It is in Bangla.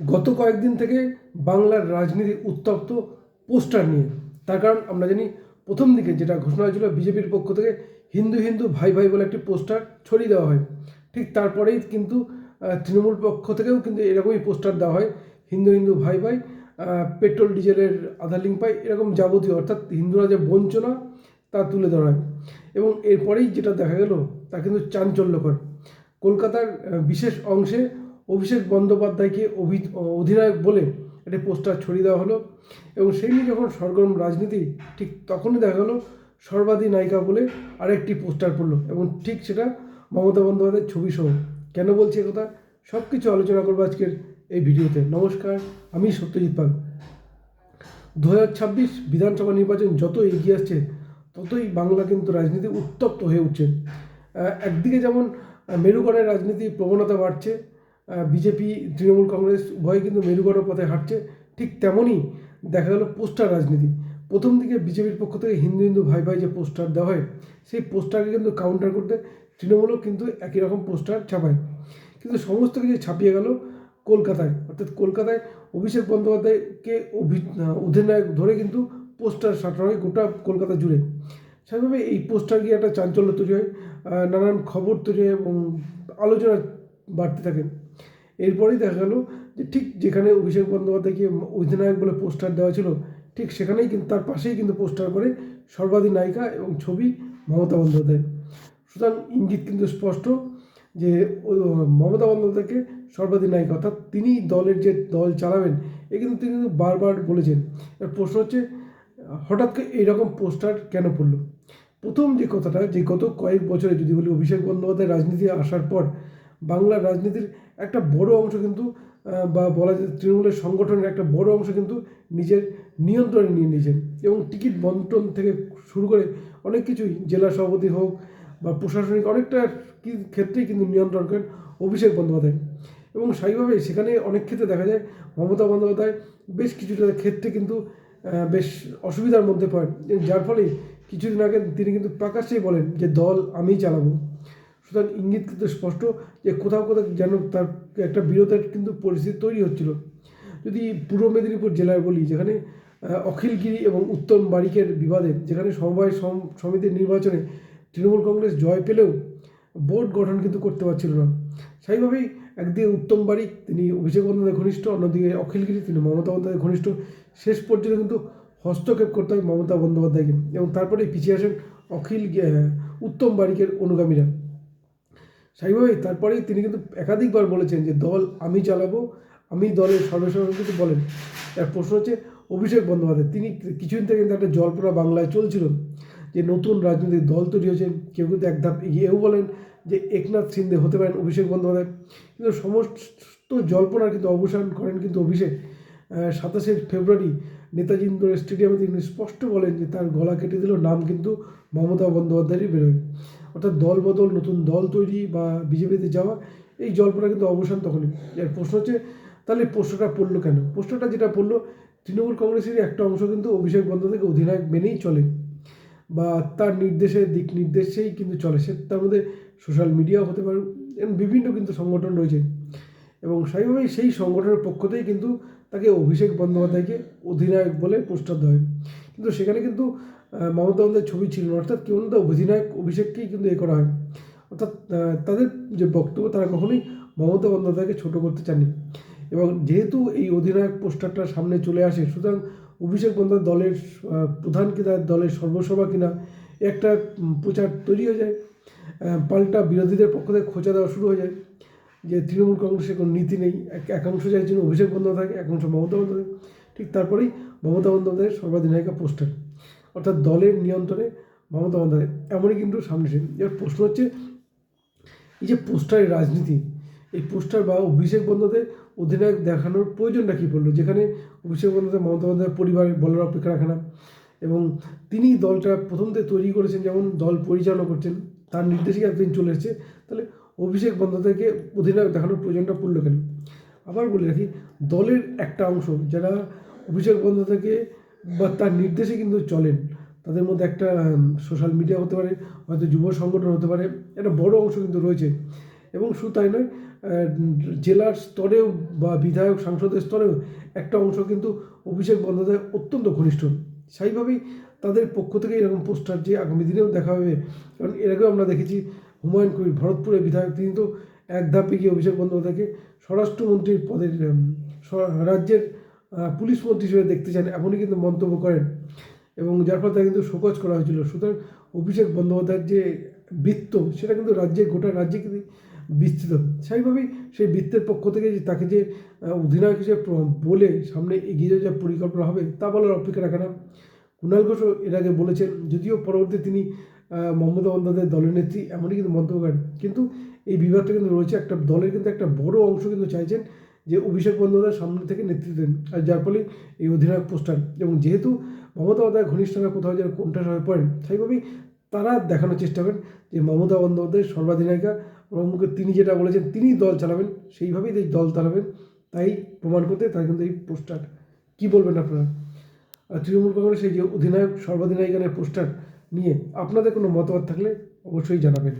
গত কয়েকদিন থেকে বাংলার রাজনীতি উত্তপ্ত পোস্টার নিয়ে। তার কারণ আমরা জানি, প্রথম দিকে যেটা ঘোষণা হয়েছিল, বিজেপির পক্ষ থেকে হিন্দু হিন্দু ভাই ভাই বলে একটি পোস্টার ছড়িয়ে দেওয়া হয়। ঠিক তারপরেই কিন্তু তৃণমূল পক্ষ থেকেও কিন্তু এরকমই পোস্টার দেওয়া হয়, হিন্দু হিন্দু ভাই ভাই পেট্রোল, ডিজেলের আধার লিঙ্ক পাই এরকম যাবতীয়, অর্থাৎ হিন্দুরা যে বঞ্চনা, তা তুলে ধরা হয়। এবং এরপরেই যেটা দেখা গেল, তা কিন্তু চাঞ্চল্যকর। কলকাতার বিশেষ অংশে অভিষেক বন্দ্যোপাধ্যায়কে অভি- অধিনায়ক বলে একটি পোস্টার ছড়িয়ে দেওয়া হলো এবং সেই নিয়ে যখন সরগরম রাজনীতি ঠিক তখনই দেখা গেলো সর্বাধী নায়িকা বলে আরেকটি পোস্টার পড়ল এবং ঠিক সেটা মমতা বন্দ্যোপাধ্যায়ের ছবি সহ কেন বলছি কথা সব কিছু আলোচনা করব আজকের এই ভিডিওতে। নমস্কার, আমি সত্যজিৎ পাল। দু ছাব্বিশ বিধানসভা নির্বাচন যত এগিয়ে আসছে, ততই বাংলা কিন্তু রাজনীতি উত্তপ্ত হয়ে উঠছে। একদিকে যেমন মেরুকরণের রাজনীতির প্রবণতা বাড়ছে বিজেপি, তৃণমূল কংগ্রেস উভয় কিন্তু মেরুকরণ পথে হাঁটছে। ঠিক তেমনই দেখা গেল পোস্টার রাজনীতি। প্রথম দিকে বিজেপির পক্ষ থেকে হিন্দু হিন্দু ভাই ভাই যে পোস্টার দেওয়া হয়, সেই পোস্টারকে কিন্তু কাউন্টার করতে তৃণমূলও কিন্তু একই রকম পোস্টার ছাপায়। কিন্তু সমস্ত কিছু ছাপিয়ে গেল কলকাতায়। অর্থাৎ কলকাতায় অভিষেক বন্দ্যোপাধ্যায়কে অভি- অধিনায়ক ধরে কিন্তু পোস্টার সাঁটানো হয় গোটা কলকাতা জুড়ে। স্বাভাবিকভাবে এই পোস্টার গিয়ে একটা চাঞ্চল্য তৈরি হয় নানান খবর তৈরি হয় এবং আলোচনা বাড়তে থাকে। এরপরেই দেখা গেল যে ঠিক যেখানে অভিষেক বন্দ্যোপাধ্যায়কে অধিনায়ক বলে পোস্টার দেওয়া ছিল, ঠিক সেখানেই কিন্তু তার পাশেই কিন্তু পোস্টার করে সর্বাধিক নায়িকা এবং ছবি মমতা বন্দ্যোপাধ্যায়। সুতরাং ইঙ্গিত কিন্তু স্পষ্ট যে মমতা বন্দ্যোপাধ্যায়কে সর্বাধিক নায়িকা, অর্থাৎ তিনি দলের যে দল চালাবেন, এ কিন্তু তিনি কিন্তু বারবার বলেছেন। এর প্রশ্ন হচ্ছে, হঠাৎ করে এইরকম পোস্টার কেন পড়ল? প্রথম যে কথাটা, যে গত কয়েক বছরে যদি বলি, অভিষেক বন্দ্যোপাধ্যায় রাজনীতি আসার পর বাংলার রাজনীতির একটা বড় অংশ কিন্তু বা বলা যায় তৃণমূলের সংগঠনের একটা বড় অংশ কিন্তু নিজের নিয়ন্ত্রণে নিয়ে নিয়েছেন। এবং টিকিট বন্টন থেকে শুরু করে অনেক কিছুই জেলা সভাপতি হোক বা প্রশাসনিক অনেকটা ক্ষেত্রেই কিন্তু নিয়ন্ত্রণ করেন অভিষেক বন্দ্যোপাধ্যায়। এবং স্বাভাবিকভাবে সেখানে অনেক ক্ষেত্রে দেখা যায় মমতা বন্দ্যোপাধ্যায় বেশ কিছুটা ক্ষেত্রে কিন্তু বেশ অসুবিধার মধ্যে পড়েন। যার ফলে কিছুদিন আগে তিনি কিন্তু প্রকাশ্যেই বলেন যে, দল আমিই চালাবো। সুতরাং ইঙ্গিত কিন্তু স্পষ্ট যে কোথাও কোথাও যেন তার একটা বিরোধের কিন্তু পরিস্থিতি তৈরি হচ্ছিল। যদি পূর্ব মেদিনীপুর জেলায় বলি, যেখানে অখিলগিরি এবং উত্তম বারিকের বিবাদে, যেখানে সমবায় সম- সমিতির নির্বাচনে তৃণমূল কংগ্রেস জয় পেলেও বোর্ড গঠন কিন্তু করতে পারছিল না। সেইভাবেই একদিকে উত্তম বারিক, তিনি অভিষেক বন্দ্যোপাধ্যায় ঘনিষ্ঠ, অন্যদিকে অখিলগিরি, তিনি মমতা বন্দ্যোপাধ্যায় ঘনিষ্ঠ। শেষ পর্যন্ত কিন্তু হস্তক্ষেপ করতে হয় মমতা বন্দ্যোপাধ্যায়কে এবং তারপরে পিছিয়ে আসেন অখিল উত্তম বারিকের অনুগামীরা। স্বাভাবিকভাবেই তারপরেই তিনি কিন্তু একাধিকবার বলেছেন যে, দল আমি চালাবো। আমি দলের সর্বসাধারণ কিন্তু বলেন এর প্রশ্ন হচ্ছে অভিষেক বন্দ্যোপাধ্যায়, তিনি কিছুদিন থেকে কিন্তু একটা জলপড়া বাংলায় চলছিল যে, নতুন রাজনৈতিক দল তৈরি হয়েছে। কেউ কিন্তু এক ধাপ এগিয়েও বলেন যে, একনাথ সিন্ধে হতে পারেন অভিষেক বন্দ্যোপাধ্যায়। কিন্তু সমস্ত জল্পনার কিন্তু অবসান করেন কিন্তু অভিষেক। সাতাশে ফেব্রুয়ারি নেতাজি ইন্দোর স্টেডিয়ামে তিনি স্পষ্ট বলেন যে তার গলা কেটে দিল নাম কিন্তু মমতা বন্দ্যোপাধ্যায়েরই বেরোয়। অর্থাৎ দল বদল, নতুন দল তৈরি বা বিজেপিতে যাওয়া, এই জল্পনা কিন্তু অবসান তখনই। এর প্রশ্ন হচ্ছে, তাহলে প্রশ্নটা পড়ল কেন? প্রশ্নটা যেটা পড়ল, তৃণমূল কংগ্রেসেরই একটা অংশ কিন্তু অভিষেক বন্দ্যোপাধ্যায়কে অধিনায়ক মেনেই চলে বা তার নির্দেশে, দিক নির্দেশেই কিন্তু চলে। সে তার মধ্যে সোশ্যাল মিডিয়াও হতে পারে এরকম বিভিন্ন কিন্তু সংগঠন রয়েছে। এবং স্বাভাবিকভাবেই সেই সংগঠনের পক্ষতেই কিন্তু তাকে অভিষেক বন্দ্যোপাধ্যায়কে অধিনায়ক বলে পোস্টার দেওয়া হয়। কিন্তু সেখানে কিন্তু মমতা বন্দ্যোপাধ্যায়ের ছবি ছিল না। অর্থাৎ কেউ না অধিনায়ক অভিষেককেই কিন্তু এ করা হয়। অর্থাৎ তাদের যে বক্তব্য, তারা কখনোই মমতা বন্দ্যোপাধ্যায়কে ছোটো করতে চাননি। এবং যেহেতু এই অধিনায়ক পোস্টারটা সামনে চলে আসে, সুতরাং অভিষেক বন্দ্যোপাধ্যায় দলের প্রধান কিনা, দলের সর্বসভা কিনা, একটা প্রচার তৈরি হয়ে যায়। পাল্টা বিরোধীদের পক্ষ থেকে খোঁচা দেওয়া শুরু হয়ে যায়। যে তৃণমূল কংগ্রেসের কোনো নীতি নেই, এক- একাংশ চাইছেন অভিষেক বন্দ্যোপাধ্যায় একাংশ মমতা বন্দ্যোপাধ্যায়। ঠিক তারপরেই মমতা বন্দ্যোপাধ্যায়ের সর্বাধিনায়িকা পোস্টার, অর্থাৎ দলের নিয়ন্ত্রণে মমতা বন্দ্যোপাধ্যায়। এমনই কিন্তু সামনে এসে এবার প্রশ্ন হচ্ছে, এই যে পোস্টারের রাজনীতি, এই পোস্টার বা অভিষেক বন্দ্যোপাধ্যায় অধিনায়ক দেখানোর প্রয়োজনটা কী পড়ল? যেখানে অভিষেক বন্দ্যোপাধ্যায়, মমতা বন্দ্যোপাধ্যায় পরিবারের বলার অপেক্ষা রাখে না এবং তিনি দলটা প্রথম থেকে তৈরি করেছেন, যেমন দল পরিচালনা করছেন, তার নির্দেশিকা একদিন চলে এসেছে। তাহলে অভিষেক বন্দ্যোপাধ্যায়কে অধিনায়ক দেখানোর প্রয়োজনটা পড়ল কেন? আবার বলে রাখি, দলের একটা অংশ যারা অভিষেক বন্দ্যোপাধ্যায়কে বা তার নির্দেশে কিন্তু চলেন, তাদের মধ্যে একটা সোশ্যাল মিডিয়া হতে পারে, হয়তো যুব সংগঠন হতে পারে, একটা বড় অংশ কিন্তু রয়েছে। এবং শুধু তাই নয় জেলার স্তরেও বা বিধায়ক, সাংসদের স্তরেও একটা অংশ কিন্তু অভিষেক বন্দ্যোপাধ্যায় অত্যন্ত ঘনিষ্ঠ। সেইভাবেই তাদের পক্ষ থেকে এরকম পোস্টার যে আগামী দিনেও দেখা হবে, কারণ এর আগেও আমরা দেখেছি হুমায়ুন কবির, ভরতপুরের বিধায়ক। তিনি তো এক ধাপে গিয়ে অভিষেক বন্দ্যোপাধ্যায়কে স্বরাষ্ট্রমন্ত্রীর পদের রাজ্যের পুলিশ মন্ত্রী হিসেবে দেখতে চান, এমনই কিন্তু মন্তব্য করেন এবং যার ফলে তাকে কিন্তু শোকজ করা হয়েছিল। সুতরাং অভিষেক বন্দ্যোপাধ্যায়ের যে বৃত্ত, সেটা কিন্তু রাজ্যে, গোটা রাজ্যে কিন্তু বিস্তৃত। সেইভাবেই সেই বৃত্তের পক্ষ থেকে যে তাকে যে অধিনায়ক হিসেবে বলে সামনে এগিয়ে যাওয়ার যা পরিকল্পনা হবে, তা বলার অপেক্ষা রাখে না। কুণাল ঘোষও এর আগে বলেছেন, যদিও পরবর্তী তিনি মমতা বন্দ্যোপাধ্যায়ের দলের নেত্রী, এমনই কিন্তু মন্তব্য করেন। কিন্তু এই বিভাগটা কিন্তু রয়েছে একটা, দলের কিন্তু একটা বড় অংশ কিন্তু চাইছেন যে অভিষেক বন্দ্যোপাধ্যায় সামনে থেকে নেতৃত্ব দেন। আর যার ফলে এই অধিনায়ক পোস্টার, এবং যেহেতু মমতা বন্দ্যোপাধ্যায় ঘনিষ্ঠরা কোথাও যেন কোনটা হয়ে পড়েন, সেইভাবেই তারা দেখানোর চেষ্টা করেন যে মমতা বন্দ্যোপাধ্যায় সর্বাধিনায়িকা মুখে তিনি যেটা বলেছেন, তিনি দল চালাবেন, সেইভাবেই এই দল চালাবেন, তাই প্রমাণ করতে তার কিন্তু এই পোস্টার। কী বলবেন আপনারা? তৃণমূল কংগ্রেসের যে অধিনায়ক সর্বাধিনায়িকানের পোস্টার নিয়ে আপনাদের কোনো মতামত থাকলে অবশ্যই জানাবেন।